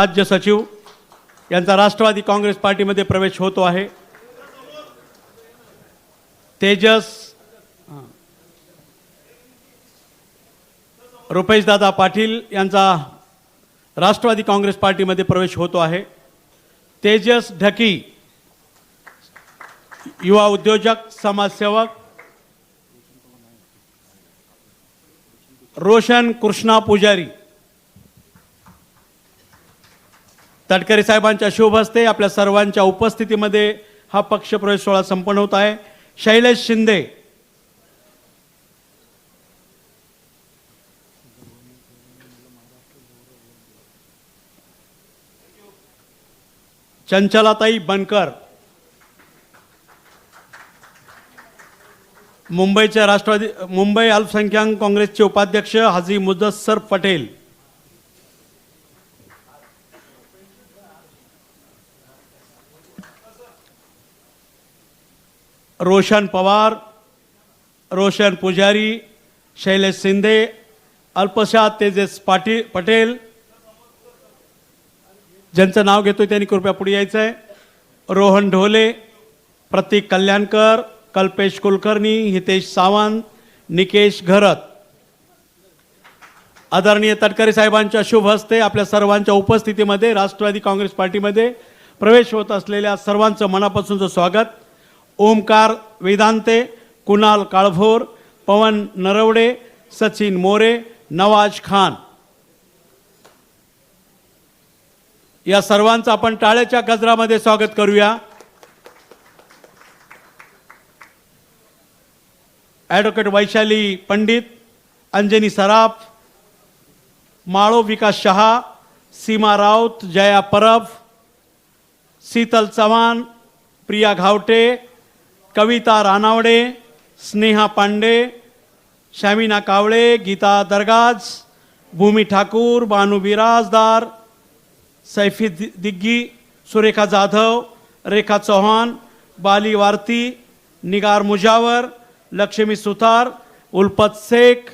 राज्य सचिव यांचा राष्ट्रवादी काँग्रेस पार्टीमध्ये प्रवेश होतो आहे. तेजस रुपेशदादा पाटील यांचा राष्ट्रवादी काँग्रेस पार्टीमध्ये प्रवेश होतो आहे. तेजस ढकी युवा उद्योजक समाजसेवक. रोशन कृष्णा पुजारी तटकरे साहेबांच्या शुभ हस्ते आपल्या सर्वांच्या उपस्थितीमध्ये हा पक्षप्रवेश सोहळा संपन्न होत आहे. शैलेश शिंदे. चंचलाताई बनकर. मुंबईच्या राष्ट्रवादी मुंबई अल्पसंख्याक काँग्रेसचे उपाध्यक्ष हाजी मुदस्सर पटेल. रोशन पवार रोशन पुजारी शैलेश शिंदे अल्पशा तेजस पाटील पटेल. ज्यांचं नाव घेतो त्यांनी कृपया पुढे यायचं आहे रोहन ढोले प्रतीक कल्याणकर कल्पेश कुलकर्णी हितेश सावंत निकेश घरत. आदरणीय तटकरे साहेबांच्या शुभ हस्ते आपल्या सर्वांच्या उपस्थितीमध्ये राष्ट्रवादी काँग्रेस पार्टीमध्ये प्रवेश होत असलेल्या सर्वांचं मनापासूनचं स्वागत. ओमकार वेदांते कुणाल काळभोर पवन नरवडे सचिन मोरे नवाज खान. या सर्वांचं आपण टाळ्याच्या गजरामध्ये स्वागत करूया. ॲडव्होकेट वैशाली पंडित अंजनी सराफ माळो विकास शहा सीमा राऊत जया परब शीतल चव्हाण प्रिया घावटे कविता रानावडे स्नेहा पांडे शामिना कावळे गीता दरगाज भूमी ठाकूर बानू बिराजदार सैफी दिग्गी सुरेखा जाधव रेखा चौहान बाली वारती निगार मुजावर लक्ष्मी सुतार उल्पत शेख